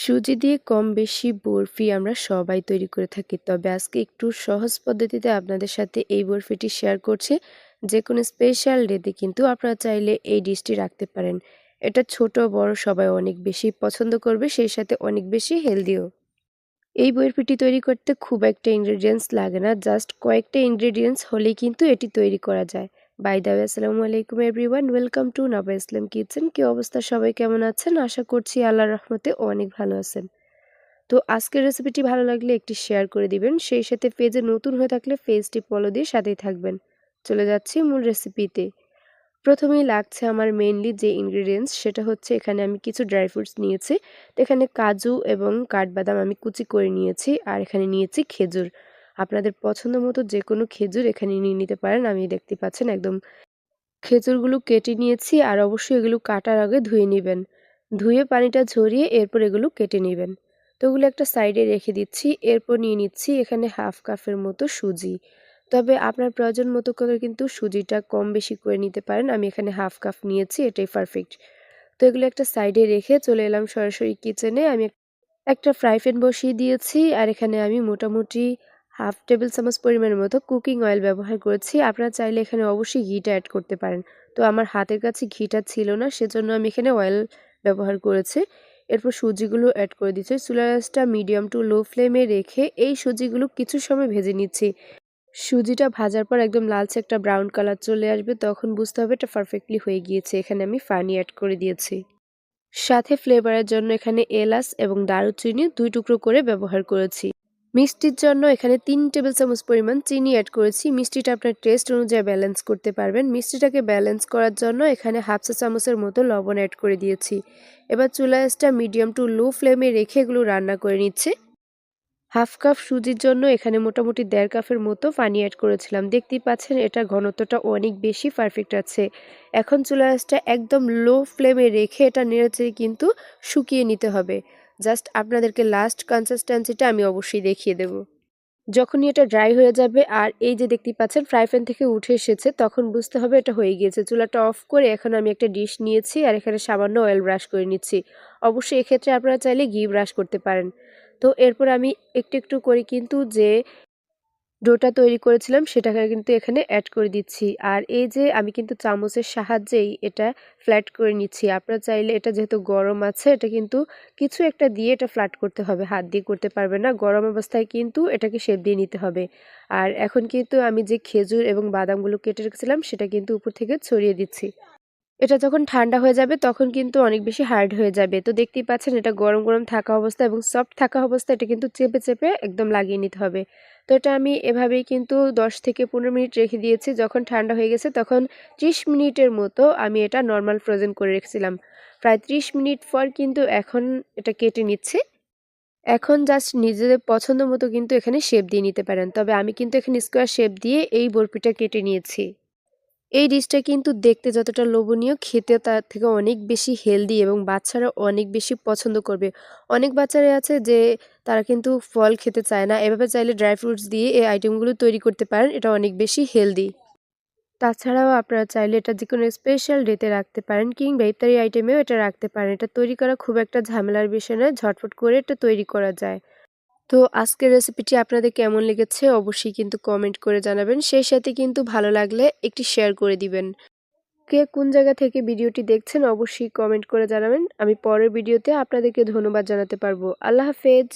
সুজি দিয়ে কম বেশি বরফি আমরা সবাই তৈরি করে থাকি। তবে আজকে একটু সহজ পদ্ধতিতে আপনাদের সাথে এই বরফিটি শেয়ার করছি। যে কোনো স্পেশাল ডেতে কিন্তু আপনারা চাইলে এই ডিশটি রাখতে পারেন। এটা ছোট, বড় সবাই অনেক বেশি পছন্দ করবে, সেই সাথে অনেক বেশি হেলদিও। এই বরফিটি তৈরি করতে খুব একটা ইনগ্রেডিয়েন্টস লাগে না জাস্ট কয়েকটা ইনগ্রেডিয়েন্টস হলেই কিন্তু এটি তৈরি করা যায়। বাই দা আসসালামু আলাইকুম everyone welcome to Naba Islam kitchen কি অবস্থা? সবাই কেমন আছেন? আশা করছি আল্লাহর রহমতে অনেক ভালো আছেন। তো আজকের রেসিপিটি ভালো লাগলে একটি শেয়ার করে দিবেন। সেই সাথে পেজে নতুন হয়ে থাকলে পেজটি ফলো দিয়ে সাথেই থাকবেন। চলে যাচ্ছি মূল রেসিপিতে প্রথমেই লাগছে আমার মেইনলি যে ইনগ্রিডিয়েন্টস সেটা হচ্ছে এখানে আমি কিছু ড্রাই ফ্রুটস নিয়েছি। এখানে কাজু এবং কাঠবাদাম আমি কুচি করে নিয়েছি। আর এখানে নিয়েছি খেজুর। আপনাদের পছন্দ মতো যে কোনো খেজুর এখানে নিয়ে নিতে পারেন। আমি দেখতে পাচ্ছেন একদম খেজুরগুলো কেটে নিয়েছি আর অবশ্যই এগুলো কাটার আগে ধুয়ে নেবেন। ধুয়ে পানিটা ঝরিয়ে এরপর এগুলো কেটে নেবেন। তো ওগুলো একটা সাইডে রেখে দিচ্ছি। এরপর নিয়ে নিচ্ছি এখানে হাফ কাপের মতো সুজি। তবে আপনার প্রয়োজন মতো করে কিন্তু সুজিটা কম বেশি করে নিতে পারেন। আমি এখানে হাফ কাপ নিয়েছি, এটাই পারফেক্ট তো এগুলো একটা সাইডে রেখে চলে এলাম সরাসরি কিচেনে আমি একটা ফ্রাই প্যান বসিয়ে দিয়েছি আর এখানে আমি মোটামুটি হাফ টেবিল চামচ পরিমাণের মতো কুকিং অয়েল ব্যবহার করেছি। আপনারা চাইলে এখানে অবশ্যই ঘিটা অ্যাড করতে পারেন। তো আমার হাতের কাছে ঘিটা ছিল না, সেজন্য আমি এখানে অয়েল ব্যবহার করেছি। এরপর সুজিগুলো অ্যাড করে দিচ্ছি। চুলারাসটা মিডিয়াম টু লো ফ্লেমে রেখে এই সুজিগুলো কিছু সময় ভেজে নিচ্ছি। সুজিটা ভাজার পর একদম লালচে একটা ব্রাউন কালার চলে আসবে, তখন বুঝতে হবে এটা পারফেক্টলি হয়ে গিয়েছে। এখানে আমি পানি অ্যাড করে দিয়েছি। সাথে ফ্লেভারের জন্য এখানে এলাচ এবং দারুচিনি দুই টুকরো করে ব্যবহার করেছি। মিষ্টির জন্য এখানে তিন টেবিল চামচ পরিমাণ চিনি অ্যাড করেছি। মিষ্টিটা আপনার টেস্ট অনুযায়ী ব্যালেন্স করতে পারবেন। মিষ্টিটাকে ব্যালেন্স করার জন্য এখানে হাফ চা চামচের মতো লবণ অ্যাড করে দিয়েছি। এবার চুলাসটা মিডিয়াম টু লো ফ্লেমে রেখে এগুলো রান্না করে নিচ্ছে। হাফ কাপ সুজির জন্য এখানে মোটামুটি দেড় কাপের মতো পানি অ্যাড করেছিলাম। দেখতেই পাচ্ছেন এটা ঘনত্বটা অনেক বেশি পারফেক্ট আছে। এখন চুলাসটা একদম লো ফ্লেমে রেখে এটা নেড়েচে কিন্তু শুকিয়ে নিতে হবে। জাস্ট আপনাদেরকে লাস্ট কনসিস্টেন্সিটা আমি অবশ্যই দেখিয়ে দেব। যখনই এটা ড্রাই হয়ে যাবে আর এই যে দেখতে পাচ্ছেন ফ্রাই প্যান থেকে উঠে এসেছে, তখন বুঝতে হবে এটা হয়ে গিয়েছে। চুলাটা অফ করে এখন আমি একটা ডিশ নিয়েছি আর এখানে সামান্য অয়েল ব্রাশ করে নিচ্ছি। অবশ্যই এক্ষেত্রে আপনারা চাইলে ঘি ব্রাশ করতে পারেন। তো এরপর আমি একটু একটু করে কিন্তু যে ডোটা তৈরি করেছিলাম, সেটাকে কিন্তু এখানে অ্যাড করে দিচ্ছি। আর এই যে আমি কিন্তু চামচের সাহায্যেই এটা ফ্ল্যাট করে নিচ্ছি, আপনারা চাইলে এটা যেহেতু গরম আছে, এটা কিন্তু কিছু একটা দিয়ে এটা ফ্ল্যাট করতে হবে, হাত দিয়ে করতে পারবে না, গরম অবস্থায় কিন্তু এটাকে শেপ দিয়ে নিতে হবে। আর এখন কিন্তু আমি যে খেজুর এবং বাদামগুলো কেটে রেখেছিলাম, সেটা কিন্তু উপর থেকে ছড়িয়ে দিচ্ছি। এটা যখন ঠান্ডা হয়ে যাবে, তখন কিন্তু অনেক বেশি হার্ড হয়ে যাবে। তো দেখতেই পাচ্ছেন এটা গরম গরম থাকা অবস্থা এবং সফট থাকা অবস্থা, এটা কিন্তু চেপে চেপে একদম লাগিয়ে নিতে হবে। তো এটা আমি এভাবেই কিন্তু 10 থেকে পনেরো মিনিট রেখে দিয়েছি। যখন ঠান্ডা হয়ে গেছে, তখন 30 মিনিটের মতো আমি এটা নর্মাল ফ্রোজেন করে রেখেছিলাম। প্রায় 30 মিনিট পর কিন্তু এখন এটা কেটে নিচ্ছে। এখন জাস্ট নিজেদের পছন্দ মতো কিন্তু এখানে শেপ দিয়ে নিতে পারেন। তবে আমি কিন্তু এখানে স্কোয়ার শেপ দিয়ে এই বরফিটা কেটে নিয়েছি। এই ডিশটা কিন্তু দেখতে যতটা লোভনীয়, খেতে তার থেকে অনেক বেশি হেলদি এবং বাচ্চারা অনেক বেশি পছন্দ করবে। অনেক বাচ্চারা আছে যে তারা কিন্তু ফল খেতে চায় না। এভাবে চাইলে ড্রাই ফ্রুটস দিয়ে এই আইটেমগুলো তৈরি করতে পারেন, এটা অনেক বেশি হেলদি। তাছাড়াও আপনারা চাইলে এটা যে কোনো স্পেশাল ডেতে রাখতে পারেন কিংবা ইফতারি আইটেমেও এটা রাখতে পারেন। এটা তৈরি করা খুব একটা ঝামেলার বিষয় নয়, ঝটফট করে এটা তৈরি করা যায়। তো আজকের রেসিপিটি আপনাদের কেমন লেগেছে অবশ্যই কিন্তু কমেন্ট করে জানাবেন। সেই সাথে কিন্তু ভালো লাগলে একটি শেয়ার করে দিবেন। কে কোন জায়গা থেকে ভিডিওটি দেখছেন অবশ্যই কমেন্ট করে জানাবেন। আমি পরের ভিডিওতে আপনাদেরকে ধন্যবাদ জানাতে পারব। আল্লাহ হাফেজ!